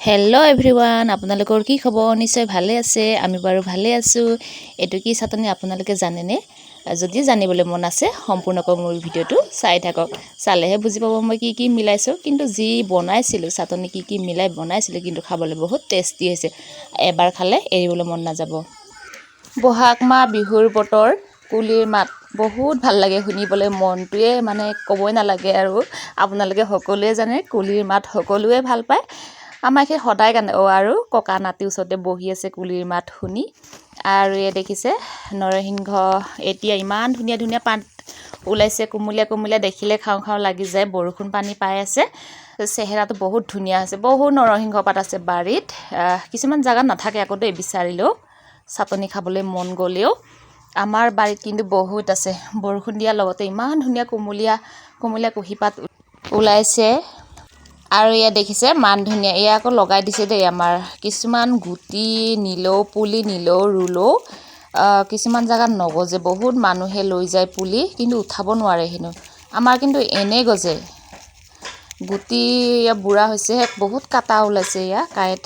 Hello' everyone আপোনালোকৰ কি খবৰ? নিশ্চয় ভালে আছে। আমি বাৰু ভালে আছোঁ। এইটো কি চাটনি আপোনালোকে জানেনে? যদি জানিবলৈ মন আছে সম্পূৰ্ণকৈ মোৰ ভিডিঅ'টো। চাই থাকক। চালেহে বুজি পাব মই কি কি মিলাইছোঁ। কিন্তু যি বনাইছিলোঁ চাটনি কি কি মিলাই বনাইছিলোঁ, কিন্তু খাবলৈ বহুত টেষ্টি হৈছে। এবাৰ খালে এৰিবলৈ মন নাযাব। বহাগ মাহ, বিহুৰ বতৰ, কুলিৰ মাত। বহুত ভালো লাগে শুনিবলৈ। মনটোৱে মানে ক'বই নালাগে আৰু আপোনালোকে সকলোৱে জানে, কুলিৰ মাত সকলোৱে ভালো পায়। আমাৰ সেই সদায় কান্দে। অ' আৰু ককা নাতি ওচৰতে বহি আছে কুলিৰ মাত শুনি। আৰু এই দেখিছে, নৰসিংহ এতিয়া ইমান ধুনীয়া ধুনীয়া পাত ওলাইছে, কোমলীয়া কোমলীয়া দেখিলে খাওঁ খাওঁ লাগি যায়, বৰষুণ পানী পাই আছে। চেহেৰাটো বহুত ধুনীয়া হৈছে, বহুত নৰসিংহ পাত আছে বাৰীত। কিছুমান জেগাত নাথাকে আকৌ দেই বিচাৰিলেও, চাটনি খাবলৈ মন গ'লেও। আমাৰ বাৰীত কিন্তু বহুত আছে, বৰষুণ দিয়াৰ লগতে ইমান ধুনীয়া কোমলীয়া কোমলীয়া কুঁহিপাত ওলাইছে। আৰু ইয়াত দেখিছে, মান ধুনীয়া, এয়া আকৌ লগাই দিছে দেই আমাৰ। কিছুমান গুটি নিলেও পুলি নিলেও ৰুলেও কিছুমান জেগাত নগজে। বহুত মানুহে লৈ যায় পুলি, কিন্তু উঠাব নোৱাৰে হেনো। আমাৰ কিন্তু এনেই গজে। গুটি এয়া বুঢ়া হৈছে, বহুত কাটা ওলাইছে এয়া কাঁইট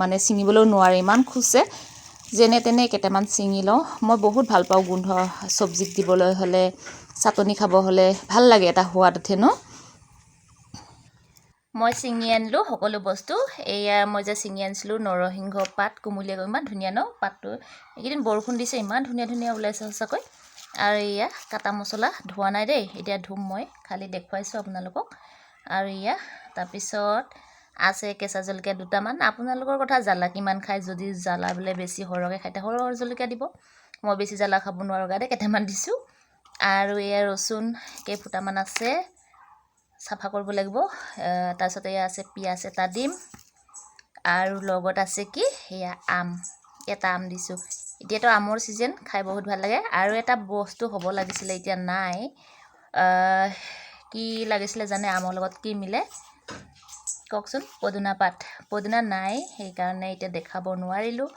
মানে ছিঙিবলৈও নোৱাৰে, ইমান খুচে যেনে তেনে কেইটামান ছিঙি লওঁ। মই বহুত ভালো পাওঁ গোন্ধ, চব্জিত দিবলৈ হ'লে, চাটনি খাব হ'লে, ভালো লাগে এটা সোৱাদ উঠে ন? মই ছিঙি আনিলোঁ সকলো বস্তু। এয়া মই যে ছিঙি আনিছিলোঁ নৰসিংহ পাত কোমলীয়া ইমান ধুনীয়া ন পাতটো। এইকেইদিন বৰষুণ দিছে ইমান ধুনীয়া ধুনীয়া ওলাইছে সঁচাকৈ। আৰু এয়া কাটা মছলা ধোৱা নাই দেই এতিয়া ধুম মই খালি দেখুৱাইছোঁ আপোনালোকক। আৰু এয়া তাৰপিছত আছে কেঁচা জলকীয়া দুটামান। আপোনালোকৰ কথা জ্বালা কিমান খায় যদি জ্বালা বোলে বেছি সৰহকৈ খায় তেতিয়া সৰহ জলকীয়া দিব। মই বেছি জ্বালা খাব নোৱাৰোঁ কাৰণে কেইটামান দিছোঁ। আৰু এয়া ৰচুন কেইফুটামান আছে। চাফা কৰিব লাগিব। তাৰপিছত আছে পিঁয়াজ এটা দিম। আৰু লগত আছে কি, সেয়া আম। এটা আম দিছোঁ। এতিয়াতো আমৰ ছিজন, খাই বহুত ভালো লাগে। আৰু এটা বস্তু হ'ব লাগিছিলে, এতিয়া নাই। কি লাগিছিলে জানে, আমৰ লগত কি মিলে? কওকচোন, পদুনা পাত। পদুনা নাই, সেইকাৰণে এতিয়া দেখাব নোৱাৰিলোঁ।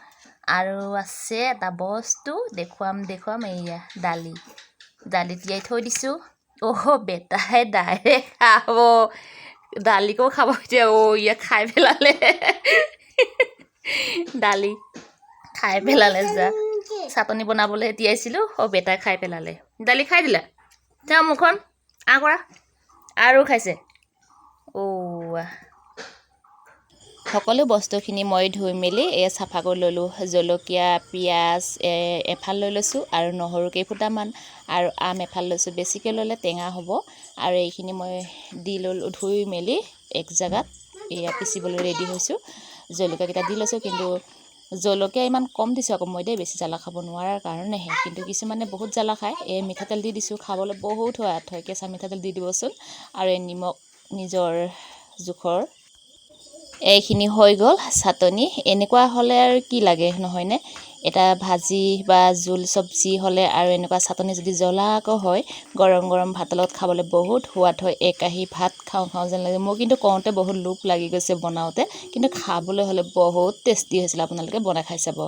আৰু আছে এটা বস্তু, দেখুৱাম দেখুৱাম এয়া দালি। দালি তিয়াই থৈ দিছোঁ। অহ বেটাই ডাইৰেক্ট খাব। দালিকো খাব এতিয়া অ' ইয়াক খাই পেলালে দালি খাই পেলালে যা। চাটনি বনাবলৈ তিয়াইছিলোঁ অ' বেটাই খাই পেলালে দালি খাই দিলা? তেওঁ মুখখন আ কৰা আৰু খাইছে। অ' সকলো বস্তুখিনি মই ধুই মেলি এই চাফা কৰি ল'লোঁ। জলকীয়া, পিঁয়াজ এফাল লৈ লৈছোঁ আৰু নহৰু কেইফুটামান আৰু আম এফাল লৈছোঁ। বেছিকৈ ল'লে টেঙা হ'ব আৰু এইখিনি মই দি ল'লোঁ, ধুই মেলি এক জেগাত এয়া পিচিবলৈ ৰেডি হৈছোঁ। জলকীয়াকেইটা দি লৈছোঁ কিন্তু জলকীয়া ইমান কম দিছোঁ আকৌ মই দেই, বেছি জ্বালা খাব নোৱাৰাৰ কাৰণেহে। কিন্তু কিছুমানে বহুত জ্বালা খায়, এই মিঠাতেল দি দিছোঁ। খাবলৈ বহুত সোৱাদ হয়, কেঁচা মিঠাতেল দি দিবচোন। আৰু এই নিমখ নিজৰ জোখৰ এইখিনি হৈ গ'ল, চাটনি। এনেকুৱা হ'লে আৰু কি লাগে, নহয়নে? এটা ভাজি বা জোল চব্জি হ'লে আৰু এনেকুৱা চাটনি যদি জ্বলাকৈ হয়, গৰম গৰম ভাতৰ লগত খাবলৈ বহুত সোৱাদ হয়। একাহী ভাত খাওঁ খাওঁ যেন লাগে। মোৰ কিন্তু কওঁতে বহুত লোভ লাগি গৈছে বনাওঁতে। কিন্তু খাবলৈ হ'লে বহুত টেষ্টি হৈছিলে আপোনালোকে, বনাই খাই চাব।